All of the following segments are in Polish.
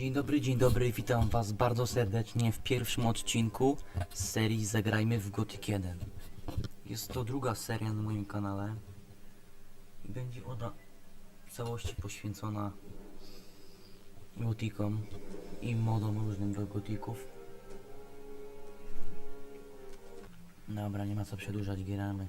Dzień dobry, dzień dobry, witam was bardzo serdecznie w pierwszym odcinku z serii Zagrajmy w Gothic 1. Jest to druga seria na moim kanale i będzie ona w całości poświęcona gotikom i modom różnym do gotików. Dobra, nie ma co przedłużać, gieramy.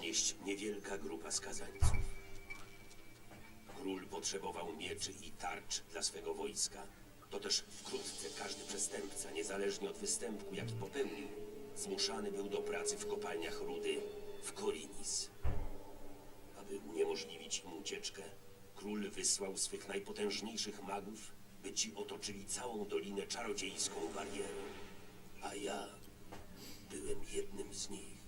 Miała ponieść niewielka grupa skazańców. Król potrzebował mieczy i tarcz dla swego wojska. To też wkrótce każdy przestępca, niezależnie od występku, jaki popełnił, zmuszany był do pracy w kopalniach rudy w Korinis. Aby uniemożliwić im ucieczkę, król wysłał swych najpotężniejszych magów, by ci otoczyli całą dolinę czarodziejską barierą. A ja byłem jednym z nich.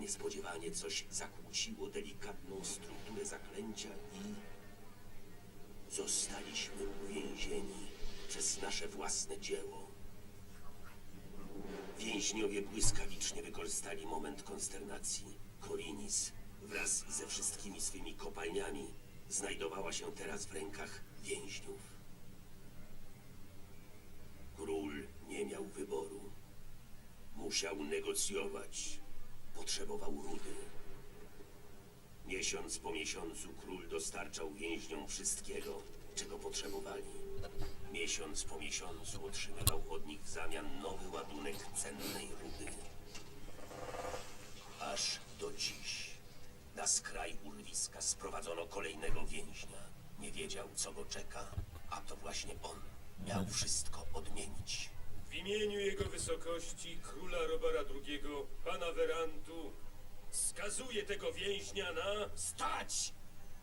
Niespodziewanie coś zakłóciło delikatną strukturę zaklęcia i zostaliśmy uwięzieni przez nasze własne dzieło. Więźniowie błyskawicznie wykorzystali moment konsternacji. Korinis wraz ze wszystkimi swymi kopalniami znajdowała się teraz w rękach więźniów. Król nie miał wyboru. Musiał negocjować. Potrzebował rudy. Miesiąc po miesiącu król dostarczał więźniom wszystkiego, czego potrzebowali. Miesiąc po miesiącu otrzymywał od nich w zamian nowy ładunek cennej rudy. Aż do dziś. Na skraj urwiska sprowadzono kolejnego więźnia. Nie wiedział, co go czeka, a to właśnie on miał wszystko imieniu jego wysokości, króla Robara II, pana Werantu, skazuję tego więźnia na... Stać!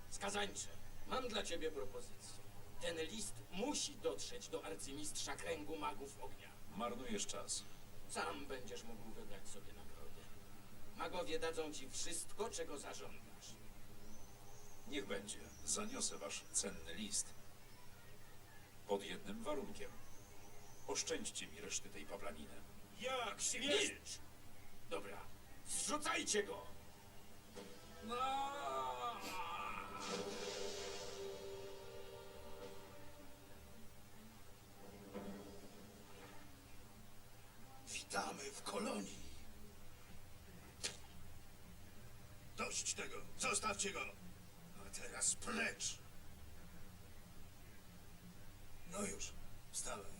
Skazańcze, mam dla ciebie propozycję. Ten list musi dotrzeć do arcymistrza kręgu magów ognia. Marnujesz czas. Sam będziesz mógł wybrać sobie nagrodę. Magowie dadzą ci wszystko, czego zażądasz. Niech będzie. Zaniosę wasz cenny list. Pod jednym warunkiem. Oszczędźcie mi reszty tej paplaniny. Jak śmiesz! Dobra, zrzucajcie go! No! Witamy w kolonii. Dość tego! Zostawcie go! A teraz precz! No już, wstawaj.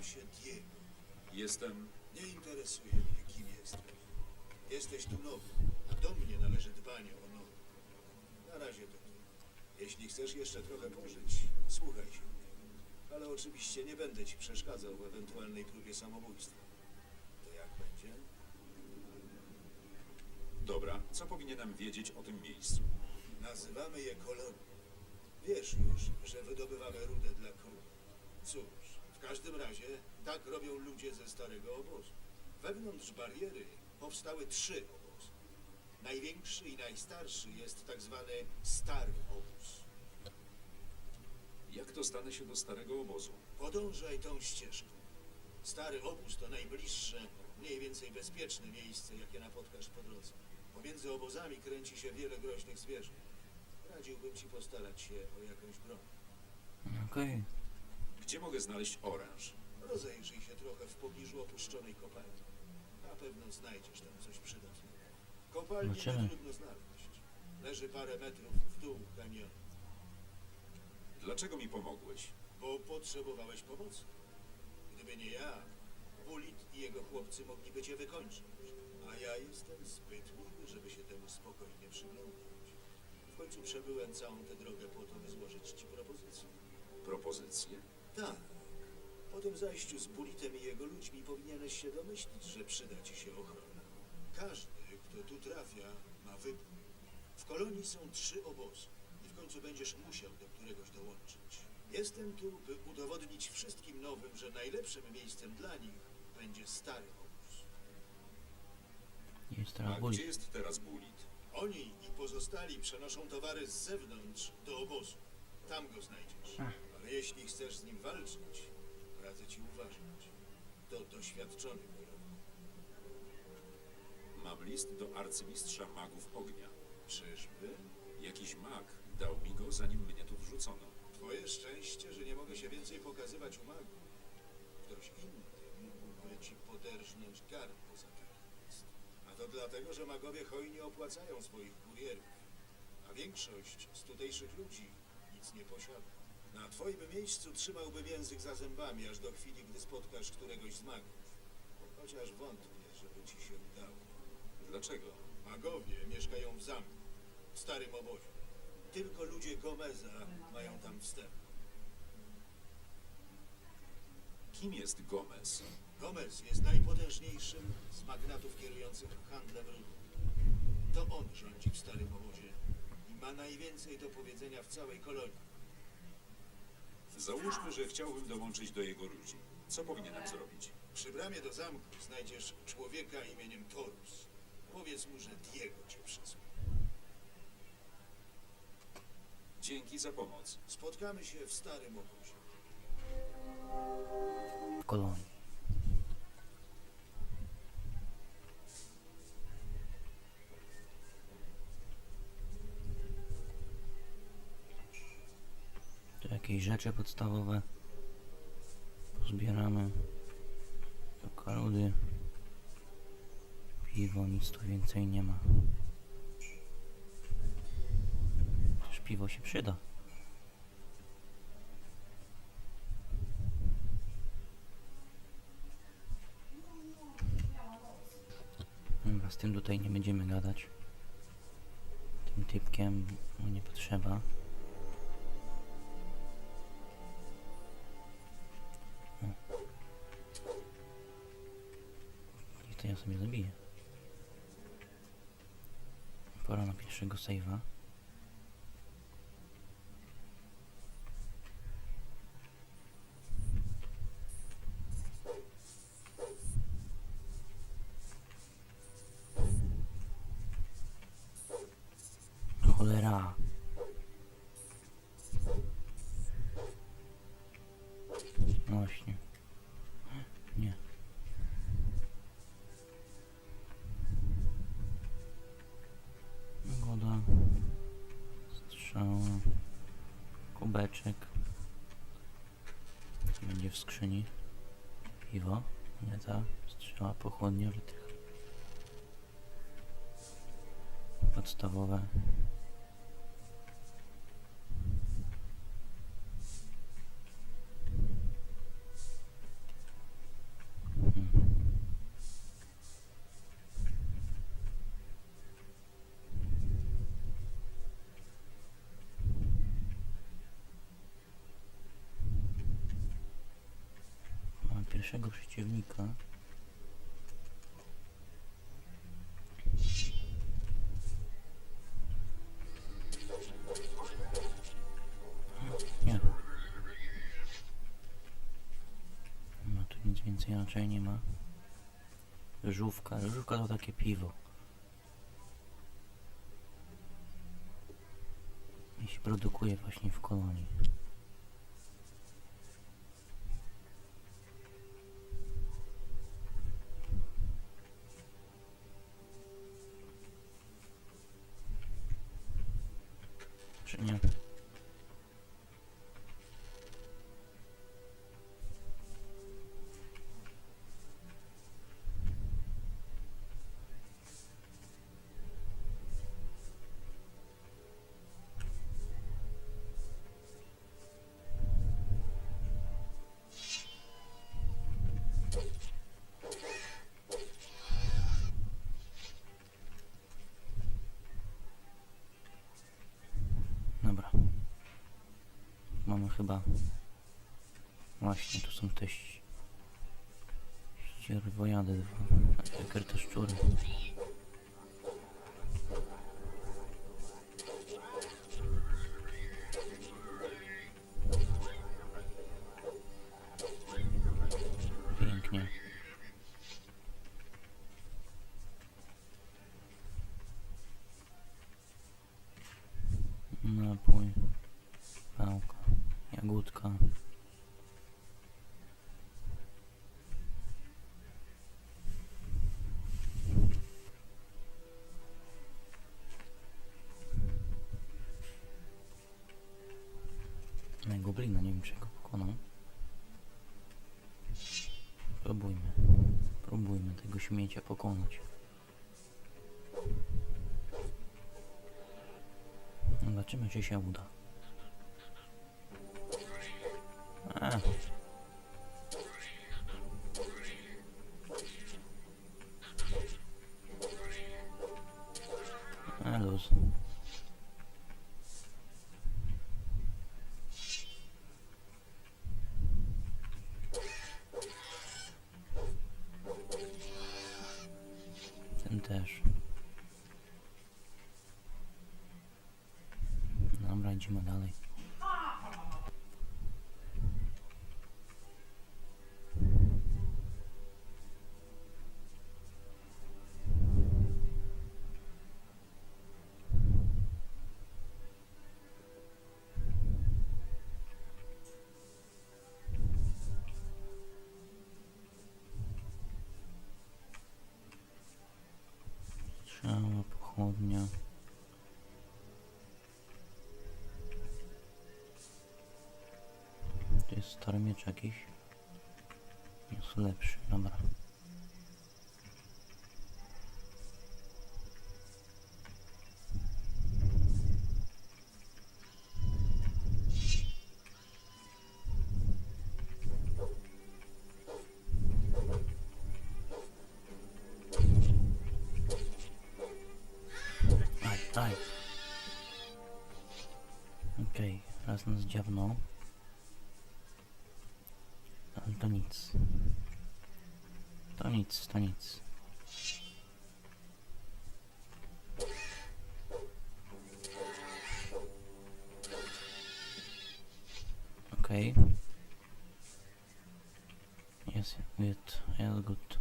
Nazywam się Diego. Jestem... Nie interesuje mnie, kim jesteś. Jesteś tu nowy, a do mnie należy dbanie o nowych. Na razie to. Jeśli chcesz jeszcze trochę pożyć, słuchaj się mnie. Ale oczywiście nie będę ci przeszkadzał w ewentualnej próbie samobójstwa. To jak będzie? Dobra, co powinienem wiedzieć o tym miejscu? Nazywamy je kolonią. Wiesz już, że wydobywamy rudę dla króla. Cóż, w każdym razie tak robią ludzie ze starego obozu. Wewnątrz bariery powstały trzy obozy. Największy i najstarszy jest tak zwany stary obóz. Jak dostanę się do starego obozu? Podążaj tą ścieżką. Stary obóz to najbliższe, mniej więcej bezpieczne miejsce, jakie napotkasz po drodze. Pomiędzy obozami kręci się wiele groźnych zwierząt. Radziłbym ci postarać się o jakąś broń. Okej. Gdzie mogę znaleźć oręż? Rozejrzyj się trochę w pobliżu opuszczonej kopalni. Na pewno znajdziesz tam coś przydatnego. Kopalni nie trudno znaleźć. Leży parę metrów w dół kanionu, Dlaczego mi pomogłeś? bo potrzebowałeś pomocy. Gdyby nie ja, Bulit i jego chłopcy mogliby cię wykończyć. A ja jestem zbyt miły, żeby się temu spokojnie przyglądać. W końcu przebyłem całą tę drogę po to, by złożyć ci propozycję. Propozycje? Tak. Po tym zajściu z Bulitem i jego ludźmi powinieneś się domyślić, że przyda ci się ochrona. Każdy, kto tu trafia, ma wybór. W kolonii są trzy obozy i w końcu będziesz musiał do któregoś dołączyć. Jestem tu, by udowodnić wszystkim nowym, że najlepszym miejscem dla nich będzie stary obóz. Jest A teraz gdzie bulit. jest teraz Bulit? Oni i pozostali przenoszą towary z zewnątrz do obozu. Tam go znajdziesz. Ale jeśli chcesz z nim walczyć, radzę ci uważać. To doświadczony wojownik. Mam list do arcymistrza magów ognia. Czyżby? Jakiś mag dał mi go, zanim mnie tu wrzucono. Twoje szczęście, że nie mogę się więcej pokazywać u magów. Ktoś inny mógłby ci poderżnąć gardło za taki list. A to dlatego, że magowie hojnie opłacają swoich kurierów. A większość z tutejszych ludzi nic nie posiada. Na twoim miejscu trzymałbym język za zębami, aż do chwili, gdy spotkasz któregoś z magów. Chociaż wątpię, żeby ci się udało. Dlaczego? Magowie mieszkają w zamku, w starym obozie. Tylko ludzie Gomeza mają tam wstęp. Kim jest Gomez? Gomez jest najpotężniejszym z magnatów kierujących handlem rudą. To on rządzi w starym obozie i ma najwięcej do powiedzenia w całej kolonii. Załóżmy, że chciałbym dołączyć do jego ludzi. Co powinienem zrobić? Przy bramie do zamku znajdziesz człowieka imieniem Torus. Powiedz mu, że Diego cię przysłał. Dzięki za pomoc. Spotkamy się w starym obozie. w kolonii. Jakieś rzeczy podstawowe pozbieramy. Do kaludy. Piwo, nic tu więcej nie ma. Też piwo się przyda. Z tym tutaj nie będziemy gadać. Tym typkiem nie potrzeba. Sobie zabiję. Pora na pierwszego save'a. Kubeczek. Będzie w skrzyni. Piwo. Nie ta. Strzała pochłodnia wytrych. Podstawowe. Mam pierwszego przeciwnika. Nie. No tu nic więcej raczej nie ma. Żółwka. Żółwka to takie piwo. I się produkuje właśnie w kolonii. Chyba... Właśnie, tu są te ś- ścierwojady dwa. Takie szczury. Wiem czy go pokonał. Próbujmy. Próbujmy tego śmiecia pokonać. Zobaczymy, czy się uda. A, Strzała, pochodnia. To jest stary miecz jakiś. Jest lepszy, dobra. Raz nas dziabnął. Ale to nic. To nic, to nic. Okej. Jest, jest, jest good.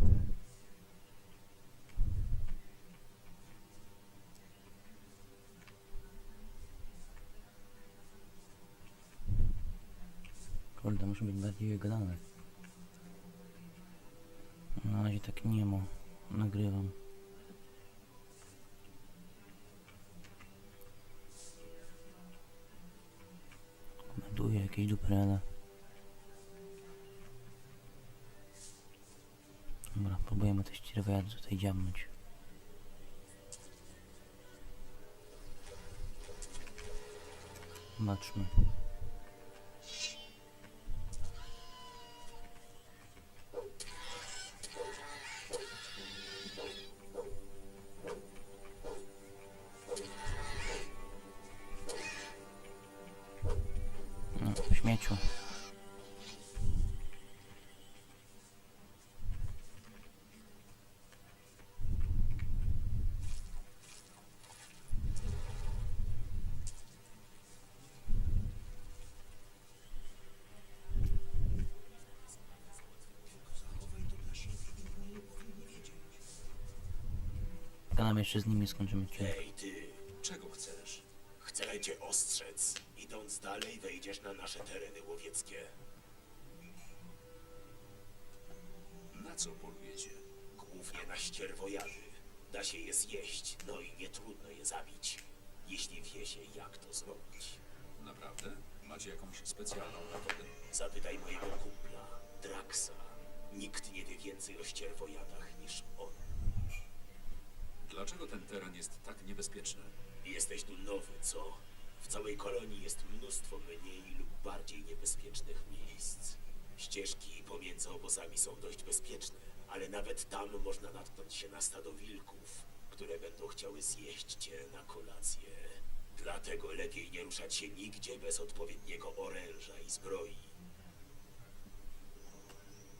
Muszę być bardziej wygadany. Na razie tak nie ma. Nagrywam. Komentuję jakieś duprele. Dobra, próbujemy te ścierwojady tutaj dziabnąć. Zobaczmy. Gadam jeszcze z nimi skończymy odcinek. Ej, ty, Czego chcesz? chcę cię ostrzec. Idąc dalej, wejdziesz na nasze tereny łowieckie. Na co polujecie? Głównie na ścierwojady. Da się je zjeść, no i nie trudno je zabić. Jeśli wie się, jak to zrobić. Naprawdę? Macie jakąś specjalną metodę? Zapytaj mojego kumpla, Draxa. Nikt nie wie więcej o ścierwojadach niż on. Dlaczego ten teren jest tak niebezpieczny? Jesteś tu nowy, co? W całej kolonii jest mnóstwo mniej lub bardziej niebezpiecznych miejsc. Ścieżki pomiędzy obozami są dość bezpieczne, ale nawet tam można natknąć się na stado wilków, które będą chciały zjeść cię na kolację. Dlatego lepiej nie ruszać się nigdzie bez odpowiedniego oręża i zbroi.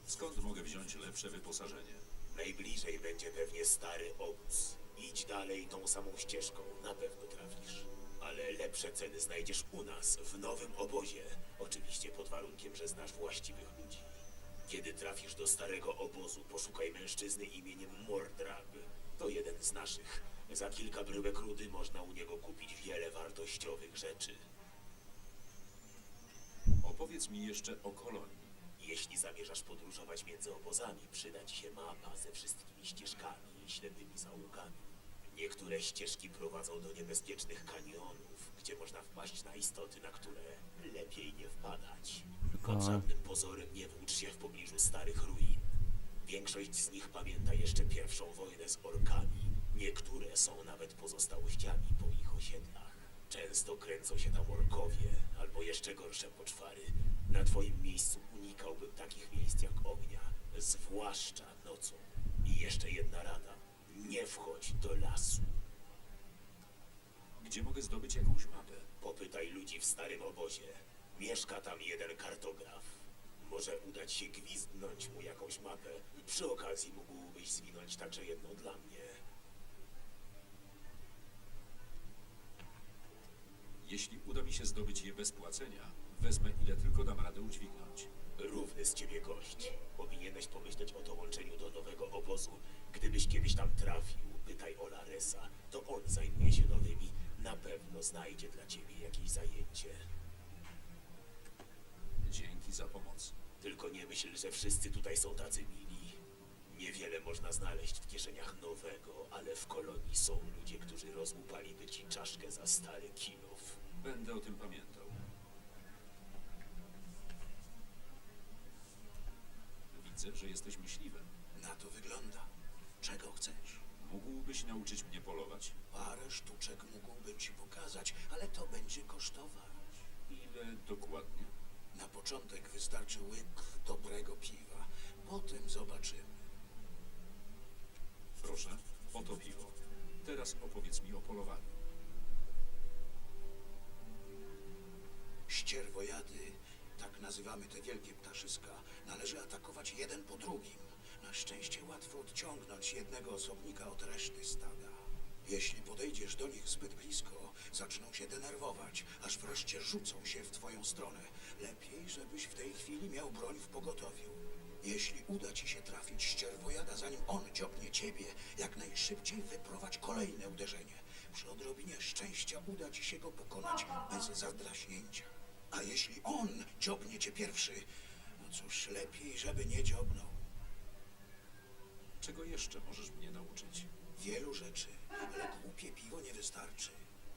Skąd mogę wziąć lepsze wyposażenie? Najbliżej będzie pewnie stary obóz. Idź dalej tą samą ścieżką, na pewno trafisz. Ale lepsze ceny znajdziesz u nas, w nowym obozie. Oczywiście pod warunkiem, że znasz właściwych ludzi. Kiedy trafisz do starego obozu, poszukaj mężczyzny imieniem Mordrag. To jeden z naszych. Za kilka bryłek rudy można u niego kupić wiele wartościowych rzeczy. Opowiedz mi jeszcze o kolonii. Jeśli zamierzasz podróżować między obozami, przyda ci się mapa ze wszystkimi ścieżkami i ślepymi zaułkami. Niektóre ścieżki prowadzą do niebezpiecznych kanionów, gdzie można wpaść na istoty, na które lepiej nie wpadać. Pod Tylko żadnym pozorem nie włócz się w pobliżu starych ruin. Większość z nich pamięta jeszcze pierwszą wojnę z orkami. Niektóre są nawet pozostałościami po ich osiedlach. Często kręcą się tam orkowie, albo jeszcze gorsze poczwary. Na twoim miejscu unikałbym takich miejsc jak ognia, zwłaszcza nocą. I jeszcze jedna rada. Nie wchodź do lasu. Gdzie mogę zdobyć jakąś mapę? Popytaj ludzi w starym obozie. Mieszka tam jeden kartograf. Może udać się gwizdnąć mu jakąś mapę. Przy okazji mógłbyś zwinąć także jedną dla mnie. Jeśli uda mi się zdobyć je bez płacenia, wezmę ile tylko dam radę udźwignąć. Równy z ciebie gość. Powinieneś pomyśleć o dołączeniu do nowego obozu. Gdybyś kiedyś tam trafił, pytaj o Laresa. To on zajmuje się nowymi. Na pewno znajdzie dla ciebie jakieś zajęcie. Dzięki za pomoc. Tylko nie myśl, że wszyscy tutaj są tacy mili. Niewiele można znaleźć w kieszeniach nowego, ale w kolonii są ludzie, którzy rozłupaliby ci czaszkę za stary kinów. Będę o tym pamiętał. Widzę, że jesteś myśliwym. Na to wygląda. Czego chcesz? Mógłbyś nauczyć mnie polować? Parę sztuczek mógłbym ci pokazać, ale to będzie kosztować. Ile dokładnie? Na początek wystarczy łyk dobrego piwa. Potem zobaczymy. Proszę, oto piwo. Teraz opowiedz mi o polowaniu. Ścierwojady, tak nazywamy te wielkie ptaszyska, należy atakować jeden po drugim. Na szczęście łatwo odciągnąć jednego osobnika od reszty stada. Jeśli podejdziesz do nich zbyt blisko, zaczną się denerwować, aż wreszcie rzucą się w twoją stronę. Lepiej, żebyś w tej chwili miał broń w pogotowiu. Jeśli uda ci się trafić ścierwojada, zanim on dziobnie ciebie, jak najszybciej wyprowadź kolejne uderzenie. Przy odrobinie szczęścia uda ci się go pokonać bez zadraśnięcia. A jeśli on dziobnie cię pierwszy, no cóż, lepiej, żeby nie dziobnął. Czego jeszcze możesz mnie nauczyć? Wielu rzeczy, ale głupie piwo nie wystarczy.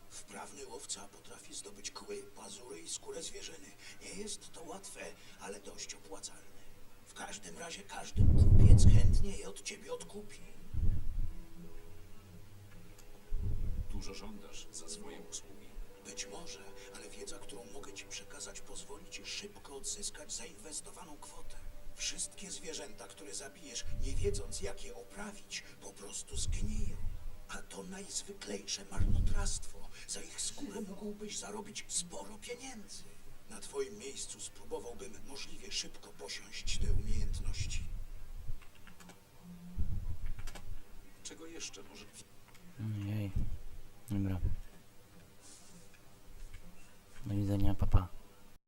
Wprawny łowca potrafi zdobyć kły, pazury i skórę zwierzyny. Nie jest to łatwe, ale dość opłacalne. W każdym razie każdy kupiec chętnie je od ciebie odkupi. Dużo żądasz za swoje usługi. Być może, ale wiedza, którą mogę ci przekazać, pozwoli ci szybko odzyskać zainwestowaną kwotę. Wszystkie zwierzęta, które zabijesz, nie wiedząc jak je oprawić, po prostu zgniją. A to najzwyklejsze marnotrawstwo. Za ich skórę mógłbyś zarobić sporo pieniędzy. Na twoim miejscu spróbowałbym możliwie szybko posiąść te umiejętności. Czego jeszcze może... Ojej. Dobra. Do widzenia, papa.